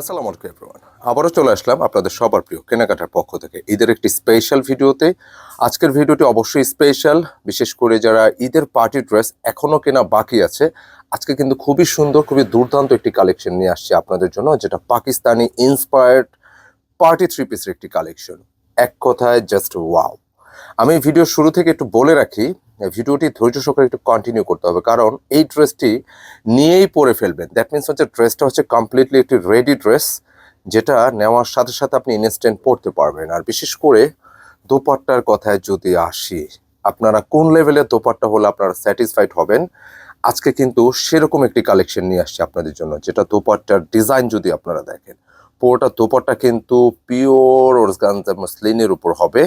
আসসালামু আলাইকুম এভরিওয়ান আবারও চলে আসলাম আপনাদের সবার প্রিয় কেনাকাটার পক্ষ থেকে। ঈদের একটি স্পেশাল ভিডিওতে। আজকের ভিডিওটি অবশ্যই স্পেশাল বিশেষ করে যারা ঈদের পার্টি ড্রেস এখনও কেনা বাকি আছে, আজকে কিন্তু খুবই সুন্দর, খুবই দুর্দান্ত একটি কালেকশন নিয়ে আসছে আপনাদের জন্য, যেটা পাকিস্তানি ইন্সপায়ার্ড পার্টি থ্রি পিসের একটি কালেকশন এক কথায় জাস্ট ওয়াও আমি ভিডিও শুরু থেকে একটু বলে রাখি ভিডিওটি ধৈর্য সহকারে একটু কন্টিনিউ করতে হবে। কারণ এই ড্রেসটি নিয়েই পরে ফেলবেন। দ্যাট মিনস হচ্ছে ড্রেসটা হচ্ছে কমপ্লিটলি একটি রেডি ড্রেস যেটা নেওয়ার সাথে সাথে আপনি ইনস্ট্যান্ট পরতে পারবেন। আর বিশেষ করে দোপাট্টার কথায় যদি আসি, আপনারা কোন লেভেলের দোপাট্টা হলে আপনারা স্যাটিসফাইড হবেন? আজকে কিন্তু সেরকম একটি কালেকশন নিয়ে আসছে আপনাদের জন্য, যেটা দোপাট্টার ডিজাইন যদি আপনারা দেখেন। পুরোটা দোপাট্টা কিন্তু পিওর ওরগানজা মসলিনের উপর হবে,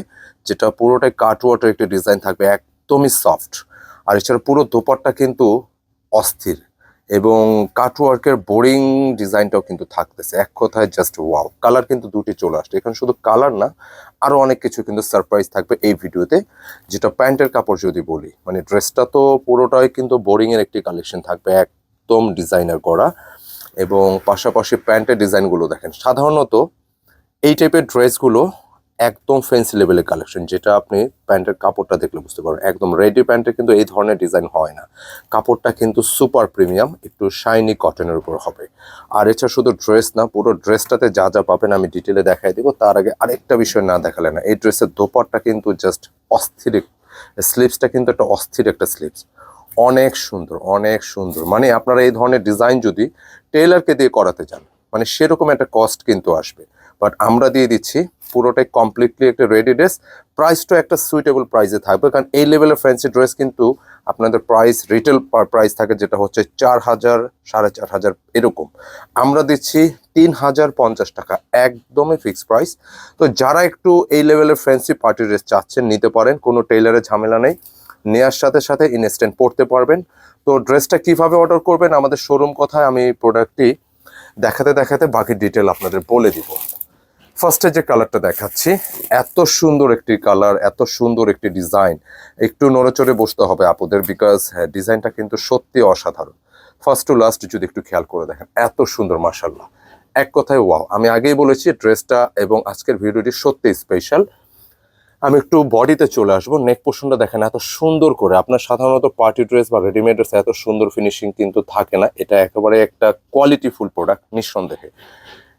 যেটা পুরোটাই কাটওয়াটার একটি ডিজাইন থাকবে। একদমই সফট আর এছাড়া পুরো দোপাট্টা কিন্তু অস্থির এবং কাটওয়ার্কের বোরিং ডিজাইনটাও কিন্তু থাকতেছে। এক কথায় জাস্ট ওয়াও কালার কিন্তু দুটি চলে আসছে। এখানে শুধু কালার না আরও অনেক কিছু কিন্তু সারপ্রাইজ থাকবে এই ভিডিওতে যেটা প্যান্টের কাপড় যদি বলি মানে ড্রেসটা তো পুরোটাই কিন্তু বোরিংয়ের একটি কালেকশন থাকবে একদম ডিজাইনার করা এবং পাশাপাশি প্যান্টের ডিজাইনগুলো দেখেন, সাধারণত এই টাইপের ড্রেসগুলো একদম ফ্যান্সি লেভেলের কালেকশন যেটা আপনি প্যান্টের কাপড়টা দেখলে বুঝতে পারবেন। একদম রেডি প্যান্টে কিন্তু এই ধরনের ডিজাইন হয় না। কাপড়টা কিন্তু সুপার প্রিমিয়াম একটু শাইনি কটনের উপর হবে। আর এছাড়া শুধু ড্রেস না, পুরো ড্রেসটাতে যা যা পাবেন আমি ডিটেলে দেখাই দেবো। তার আগে আরেকটা বিষয় না দেখালে না। এই ড্রেসের দোপারটা কিন্তু জাস্ট অস্থির স্লিপসটা কিন্তু একটা অস্থির একটা স্লিপস অনেক সুন্দর অনেক সুন্দর। মানে আপনারা এই ধরনের ডিজাইন যদি টেলারকে দিয়ে করাতে চান মানে সেরকম একটা কস্ট কিন্তু আসবে। বাট আমরা দিয়ে দিচ্ছি পুরোটাই কমপ্লিটলি একটা রেডি ড্রেস প্রাইসটা একটা সুইটেবল প্রাইসে থাকবে। কারণ এই লেভেলের ফ্যান্সি ড্রেস কিন্তু আপনাদের প্রাইস রিটেল প্রাইস থাকে যেটা হচ্ছে চার হাজার, সাড়ে চার হাজার এরকম। আমরা দিচ্ছি তিন হাজার পঞ্চাশ টাকা, একদমই ফিক্সড প্রাইস তো যারা একটু এই লেভেলের ফ্যান্সি পার্টি ড্রেস চাচ্ছেন, নিতে পারেন, কোনো টেইলারের ঝামেলা নেই। নেওয়ার সাথে সাথে ইনস্ট্যান্ট পড়তে পারবেন। তো ড্রেসটা কীভাবে অর্ডার করবেন, আমাদের শোরুম কথায় আমি প্রোডাক্টটি দেখাতে দেখাতে বাকি ডিটেল আপনাদের বলে দিব। ফার্স্টে যে কালারটা দেখাচ্ছি, এত সুন্দর একটি কালার এত সুন্দর একটি ডিজাইন একটু নড়েচড়ে বসতে হবে আপুদের বিকজ হ্যাঁ ডিজাইনটা কিন্তু সত্যি অসাধারণ। ফার্স্ট টু লাস্ট যদি একটু খেয়াল করে দেখেন, এত সুন্দর মাসাল্লাহ এক কথায় ওয়াও আমি আগেই বলেছি ড্রেসটা এবং আজকের ভিডিওটি সত্যি স্পেশাল আমি একটু বডিতে চলে আসব নেক পোর্শনটা দেখেন, এত সুন্দর করে। আপনার সাধারণত পার্টি ড্রেস বা রেডিমেড ড্রেস এত সুন্দর ফিনিশিং কিন্তু থাকে না। এটা একেবারে একটা কোয়ালিটিফুল প্রোডাক্ট নিঃসন্দেহে।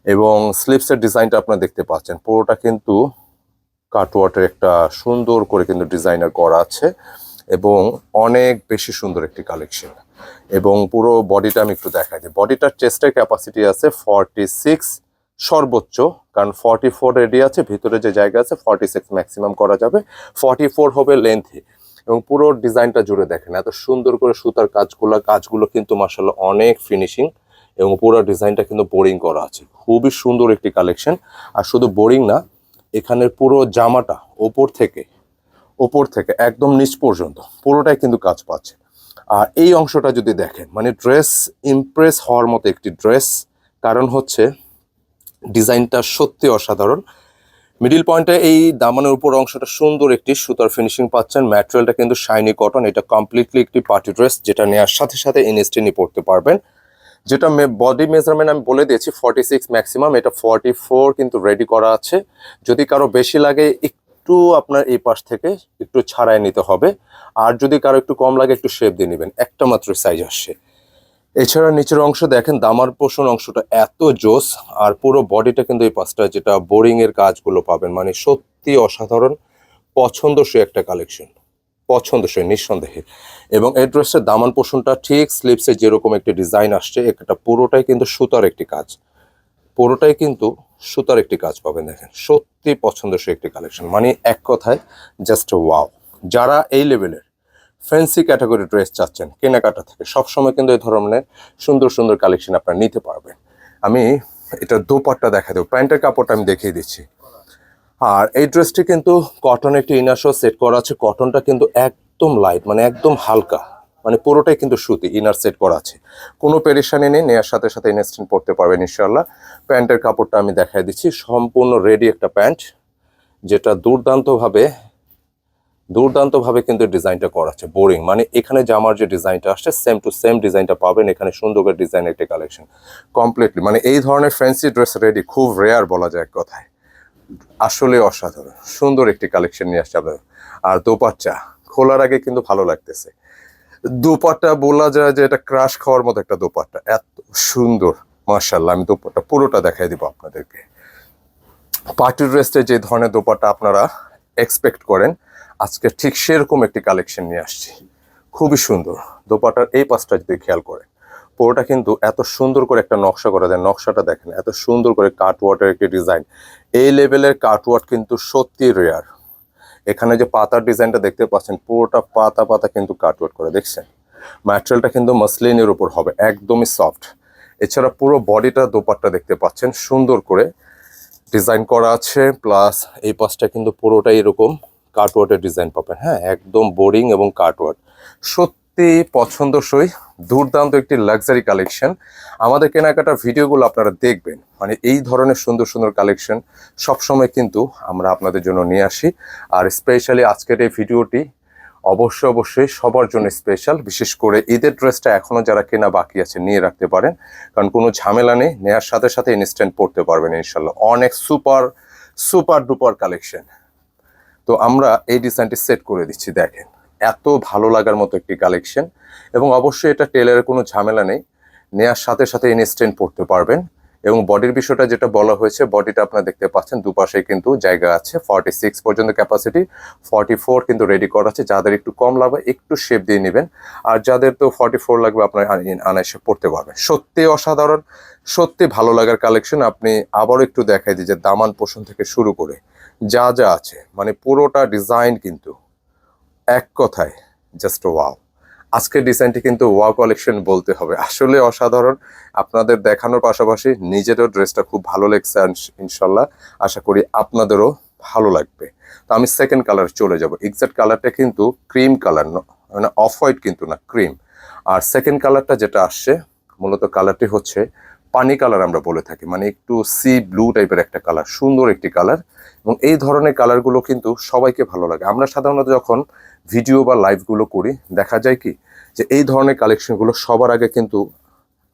এবং স্লিপসের ডিজাইনটা আপনারা দেখতে পাচ্ছেন। পুরোটা কিন্তু কাটওয়াটের একটা সুন্দর করে কিন্তু ডিজাইনার করা আছে এবং অনেক বেশি সুন্দর একটি কালেকশন এবং পুরো বডিটা আমি একটু দেখাই দিই। বডিটার চেস্টের ক্যাপাসিটি আছে ফর্টি সিক্স সর্বোচ্চ, কারণ ফর্টি ফোর রেডি আছে, ভিতরে যে জায়গা আছে ফর্টি সিক্স ম্যাক্সিমাম করা যাবে। ফর্টি ফোর হবে লেন্থে এবং পুরো ডিজাইনটা জুড়ে দেখেন, এত সুন্দর করে সুতার কাজগুলো কাজগুলো কিন্তু মাসাল্লাহ অনেক ফিনিশিং এবং পুরো ডিজাইনটা কিন্তু বোরিং করা আছে। খুবই সুন্দর একটি কালেকশন। আর শুধু বোরিং না, এখানের পুরো জামাটা ওপর থেকে ওপর থেকে একদম নিচ পর্যন্ত পুরোটাই কিন্তু কাজ পাচ্ছে। আর এই অংশটা যদি দেখেন মানে ড্রেস ইমপ্রেস হওয়ার মতো একটি ড্রেস, কারণ হচ্ছে ডিজাইনটা সত্যি অসাধারণ। মিডিল পয়েন্টে এই দামানের উপর অংশটা সুন্দর একটি সুতার ফিনিশিং পাচ্ছেন। ম্যাটেরিয়ালটা কিন্তু শাইনি কটন, এটা কমপ্লিটলি একটি পার্টি ড্রেস, যেটা নেওয়ার সাথে সাথে ইনস্টেনি পড়তে পারবেন। যেটা বডি মেজারমেন্ট আমি বলে দিয়েছি ফর্টি সিক্স ম্যাক্সিমাম এটা ফর্টি ফোর কিন্তু রেডি করা আছে। যদি কারও বেশি লাগে, একটু আপনার এই পাশ থেকে একটু ছাড়াই নিতে হবে। আর যদি কারও একটু কম লাগে, একটু শেপ দিয়ে নেবেন। একটা মাত্র সাইজ আসছে। এছাড়া নিচের অংশ দেখেন, দামার পোষণ অংশটা এত জোস, আর পুরো বডিটা কিন্তু এই পাশটা, যেটা বোরিং এর কাজগুলো পাবেন। মানে সত্যি অসাধারণ, পছন্দসই একটা কালেকশন পছন্দসই, নিঃসন্দেহে। এবং এই ড্রেসের দামান পোষণটা ঠিক স্লিপসে যেরকম একটি ডিজাইন আসছে এটা পুরোটাই কিন্তু সুতার একটি কাজ। পুরোটাই কিন্তু সুতার একটি কাজ পাবেন দেখেন, সত্যি পছন্দসই একটি কালেকশন। মানে এক কথায় জাস্ট ওয়াও যারা এই লেভেলের ফ্যান্সি ক্যাটাগরি ড্রেস চাচ্ছেন, কেনাকাটা থেকে সবসময় কিন্তু এই ধরনের সুন্দর সুন্দর কালেকশন আপনারা নিতে পারবেন। আমি এটা দোপাট্টা দেখা দেবো। প্যান্টের কাপড়টা আমি দেখিয়ে দিচ্ছি। আর এই ড্রেসটি কিন্তু কটন একটি ইনারশো সেট করা আছে। কটনটা কিন্তু একদম লাইট মানে একদম হালকা মানে পুরোটাই কিন্তু সুতি ইনার সেট করা আছে। কোনো পেরেশানি নেই নেওয়ার সাথে সাথে ইনস্ট্যান্ট পড়তে পারবেন ইনশাল্লাহ প্যান্টের কাপড়টা আমি দেখাই দিচ্ছি। সম্পূর্ণ রেডি একটা প্যান্ট যেটা দুর্দান্তভাবে দুর্দান্তভাবে কিন্তু ডিজাইনটা করা আছে। বোরিং মানে এখানে জামার যে ডিজাইনটা আসছে সেম টু সেম ডিজাইনটা পাবেন এখানে সুন্দর করে ডিজাইন একটা কালেকশন কমপ্লিটলি মানে এই ধরনের ফ্যান্সি ড্রেস রেডি খুব রেয়ার বলা যায় এক কথায়। আসলে অসাধারণ। সুন্দর একটি কালেকশন নিয়ে আসছে আপনার আর দোপাট্টা খোলার আগে কিন্তু ভালো লাগতেছে। দোপাট্টা বলা যায় যে এটা ক্রাশ খাওয়ার মতো একটা দোপাট্টা। এত সুন্দর মার্শাল্লাহ আমি দোপাট্টা পুরোটা দেখাই দিব আপনাদেরকে। পার্টি ড্রেসে যে ধরনের দোপাট্টা আপনারা এক্সপেক্ট করেন, আজকে ঠিক সেরকম একটি কালেকশন নিয়ে আসছি। খুবই সুন্দর। দোপাটার এই পাশটা যদি খেয়াল করেন। পুরোটা কিন্তু এত সুন্দর করে একটা নকশা করা যায় নকশাটা দেখেন, এত সুন্দর করে কাটওয়ার্টের একটি ডিজাইন এই লেভেলের কাটওয়ার্ট কিন্তু সত্যি রেয়ার এখানে যে পাতার ডিজাইনটা দেখতে পাচ্ছেন, পুরোটা পাতা পাতা কিন্তু কাটওয়ার্ট করে, দেখছেন? ম্যাটেরিয়ালটা কিন্তু মাসলিনের উপর হবে, একদমই সফট এছাড়া পুরো বডিটা দোপাট্টা দেখতে পাচ্ছেন, সুন্দর করে ডিজাইন করা আছে প্লাস এই পাশটা কিন্তু পুরোটাই এরকম কাটওয়ার্টের ডিজাইন পাবেন। হ্যাঁ একদম বোরিং এবং কাটওয়ার্ট সত্যি পছন্দসই, দুর্দান্ত একটি লাক্সারি কালেকশন আমাদের কেনাকাটার ভিডিওগুলো আপনারা দেখবেন। মানে এই ধরনের সুন্দর সুন্দর কালেকশন সবসময় কিন্তু আমরা আপনাদের জন্য নিয়ে আসি। আর স্পেশালি আজকের এই ভিডিওটি অবশ্যই অবশ্যই সবার জন্য স্পেশাল বিশেষ করে ঈদের ড্রেসটা এখনও যারা কেনা বাকি আছে, নিয়ে রাখতে পারেন। কারণ কোনো ঝামেলা নেই নেওয়ার সাথে সাথে ইনস্ট্যান্ট পড়তে পারবেন ইনশাল্লাহ অনেক সুপার সুপার ডুপার কালেকশন তো আমরা এই ডিজাইনটি সেট করে দিচ্ছি, দেখেন। এত ভালো লাগার মতো একটি কালেকশন এবং অবশ্যই এটা টেলারের কোনো ঝামেলা নেই। নেয়ার সাথে সাথে ইনস্ট্যান্ট পড়তে পারবেন এবং বডির বিষয়টা যেটা বলা হয়েছে বডিটা আপনারা দেখতে পাচ্ছেন দুপাশে কিন্তু জায়গা আছে ফর্টি সিক্স পর্যন্ত ক্যাপাসিটি ফর্টি ফোর কিন্তু রেডি করা আছে। যাদের একটু কম লাগবে একটু শেপ দিয়ে নেবেন। আর যাদের তো ফর্টি ফোর লাগবে, আপনার আনাইসে পড়তে পারবেন। সত্যি অসাধারণ, সত্যি ভালো লাগার কালেকশন আপনি আবারও একটু দেখাই দিই যে দামান পোষণ থেকে শুরু করে যা যা আছে মানে পুরোটা ডিজাইন কিন্তু এক কথায় জাস্ট ওয়াও আজকের ডিজাইনটি কিন্তু ওয়াও কালেকশন বলতে হবে। আসলে অসাধারণ। আপনাদের দেখানোর পাশাপাশি নিজেরও ড্রেসটা খুব ভালো লেগেছে ইনশাল্লাহ। আশা করি আপনাদেরও ভালো লাগবে। তো আমি সেকেন্ড কালার চলে যাব। এক্সাক্ট কালারটা কিন্তু ক্রিম কালার মানে অফ হোয়াইট কিন্তু না ক্রিম আর সেকেন্ড কালারটা যেটা আসছে, মূলত কালারটি হচ্ছে পানি কালার আমরা বলে থাকি। মানে একটু সি ব্লু টাইপের একটা কালার সুন্দর একটি কালার এবং এই ধরনের কালারগুলো কিন্তু সবাইকে ভালো লাগে। আমরা সাধারণত যখন ভিডিও বা লাইভগুলো করি দেখা যায় কি যে এই ধরনের কালেকশনগুলো সবার আগে কিন্তু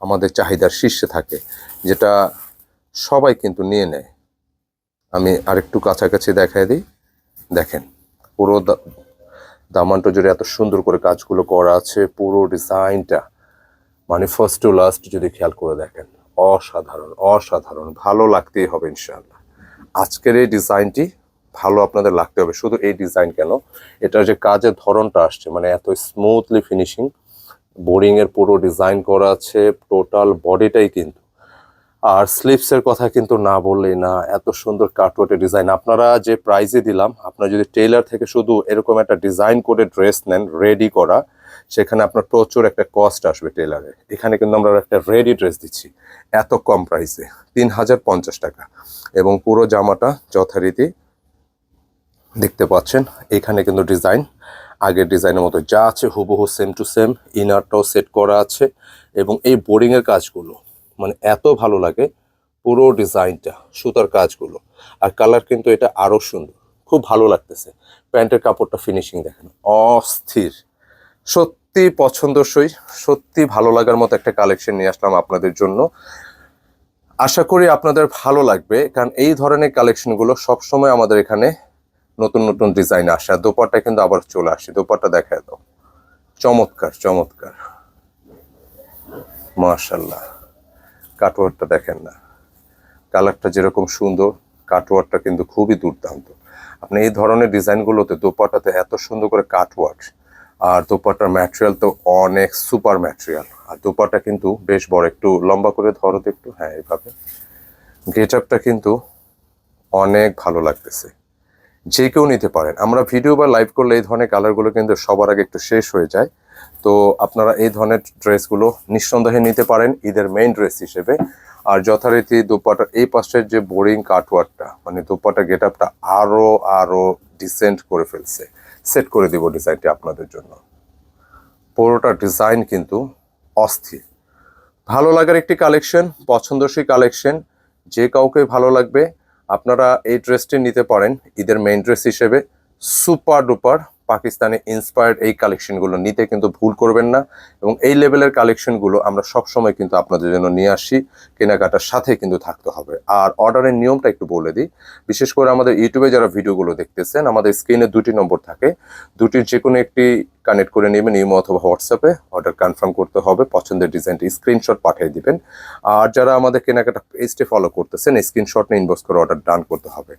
আমাদের চাহিদার শীর্ষে থাকে, যেটা সবাই কিন্তু নিয়ে নেয়। আমি আরেকটু কাছাকাছি দেখাই দিই। দেখেন, পুরো দামানটা জুড়ে এত সুন্দর করে কাজগুলো করা আছে, পুরো ডিজাইনটা। মানে ফার্স্ট টু লাস্ট যদি খেয়াল করে দেখেন, অসাধারণ অসাধারণ। ভালো লাগতেই হবে ইনশাআল্লাহ। আজকের এই ডিজাইনটি ভালো আপনাদের লাগতে হবে, শুধু এই ডিজাইন কেন? এটার যে কাজের ধরনটা আসছে মানে এত স্মুথলি ফিনিশিং বোরিং এর পুরো ডিজাইন করা আছে টোটাল বডিটাই কিন্তু। আর স্লিপসের কথা কিন্তু না বললেই না, এত সুন্দর কাটওয়াটের ডিজাইন আপনারা যে প্রাইজে দিলাম, আপনারা যদি টেইলার থেকে শুধু এরকম একটা ডিজাইন করে ড্রেস নেন রেডি করা, সেখানে আপনার প্রচুর একটা কস্ট আসবে টেলারে এখানে কিন্তু আমরা একটা রেডি ড্রেস দিচ্ছি, এত কম প্রাইসে তিন হাজার পঞ্চাশ টাকা। এবং পুরো জামাটা যথারীতি দেখতে পাচ্ছেন, এখানে কিন্তু ডিজাইন। আগের ডিজাইনের মতো যা আছে, হুবহু সেম টু সেম ইনারটাও সেট করা আছে এবং এই বোরিংয়ের কাজগুলো মানে এত ভালো লাগে পুরো ডিজাইনটা, সুতার কাজগুলো। আর কালার কিন্তু এটা আরও সুন্দর, খুব ভালো লাগতেছে। প্যান্টের কাপড়টা ফিনিশিং দেখেন, অস্থির। সত্যি পছন্দসই, সত্যি ভালো লাগার মতো একটা কালেকশন নিয়ে আসলাম আপনাদের জন্য। আশা করি আপনাদের ভালো লাগবে, কারণ এই ধরনের কালেকশনগুলো সবসময় আমাদের এখানে নতুন নতুন ডিজাইন আসে আর দোপাট্টা কিন্তু আবার চলে আসে। দোপাট্টা দেখায় দাও। চমৎকার চমৎকার। মাশাল্লাহ কাটওয়ারটা দেখেন না। কালারটা যেরকম সুন্দর কাটওয়ারটা কিন্তু খুবই দুর্দান্ত। আপনি এই ধরনের ডিজাইনগুলোতে দোপাট্টাতে এত সুন্দর করে কাটওয়ার আর দোপাট্টার ম্যাটেরিয়াল তো অনেক সুপার ম্যাটেরিয়াল আর দোপাট্টা কিন্তু বেশ বড়, একটু লম্বা করে ধরো তো একটু। হ্যাঁ এইভাবে। গেট আপটা কিন্তু অনেক ভালো লাগতেছে। যে কেউ নিতে পারেন। আমরা ভিডিও বা লাইভ করলে এই ধরনের কালারগুলো কিন্তু সবার আগে একটু শেষ হয়ে যায়। তো আপনারা এই ধরনের ড্রেসগুলো নিঃসন্দেহে নিতে পারেন ঈদের মেইন ড্রেস হিসেবে। আর যথারীতি দোপাটার এই পাশের যে বোরিং কাটওয়ার্কটা মানে দোপাটা গেট আপটা আরও আরও ডিসেন্ট করে ফেলছে। সেট করে দিব ডিজাইনটি আপনাদের জন্য। পুরোটা ডিজাইন কিন্তু অস্থির। ভালো লাগার একটি কালেকশন পছন্দসই কালেকশন যে কাউকে ভালো লাগবে আপনারা এই ড্রেসটি নিতে পারেন ঈদের মেইন ড্রেস হিসেবে সুপার ডুপার পাকিস্তানি ইন্সপায়ার্ড এই কালেকশনগুলো নিতে কিন্তু ভুল করবেন না। এবং এই লেভেলের কালেকশনগুলো আমরা সবসময় কিন্তু আপনাদের জন্য নিয়ে আসি। কেনাকাটার সাথে কিন্তু থাকতে হবে। আর অর্ডারের নিয়মটা একটু বলে দিই। বিশেষ করে আমাদের ইউটিউবে যারা ভিডিওগুলো দেখতেছেন, আমাদের স্ক্রিনে দুটি নম্বর থাকে। দুটির যে কোনো একটি কানেক্ট করে নেবেন ইমো অথবা হোয়াটসঅ্যাপে অর্ডার কনফার্ম করতে হবে। পছন্দের ডিজাইনটি স্ক্রিনশট পাঠিয়ে দিবেন। আর যারা আমাদের কেনাকাটা পেজটি ফলো করতেছেন স্ক্রিনশট নিয়ে ইনবক্স করে অর্ডার ডান করতে হবে।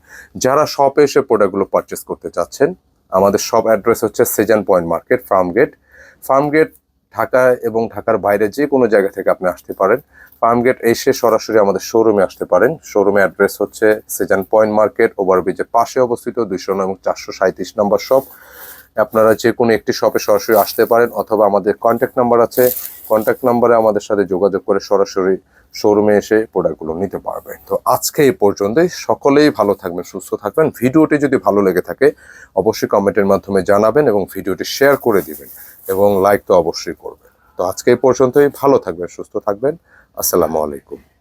যারা শপে এসে প্রোডাক্টগুলো পারচেস করতে চাচ্ছেন আমাদের শপ অ্যাড্রেস হচ্ছে সেজান পয়েন্ট মার্কেট ফার্মগেট ফার্মগেট ঢাকা এবং ঢাকার বাইরে যে কোনো জায়গা থেকে আপনি আসতে পারেন। ফার্মগেট এসে সরাসরি আমাদের শোরুমে আসতে পারেন। শোরুমে অ্যাড্রেস হচ্ছে সেজান পয়েন্ট মার্কেট, ওভারব্রিজের পাশে অবস্থিত দুইশো এবং চারশো সাঁত্রিশ নম্বর শপ। আপনারা যে কোনো একটি শপে সরাসরি আসতে পারেন অথবা আমাদের কন্ট্যাক্ট নাম্বার আছে। কন্ট্যাক্ট নাম্বারে আমাদের সাথে যোগাযোগ করে সরাসরি শোরুমে এসে প্রোডাক্টগুলো নিতে পারবে। তো আজকে এই পর্যন্তই। সকলেই ভালো থাকবেন, সুস্থ থাকবেন। ভিডিওটি যদি ভালো লেগে থাকে, অবশ্যই কমেন্টের মাধ্যমে জানাবেন এবং ভিডিওটি শেয়ার করে দিবেন এবং লাইক তো অবশ্যই করবেন। তো আজকে এই পর্যন্তই। ভালো থাকবেন, সুস্থ থাকবেন। আসসালামু আলাইকুম।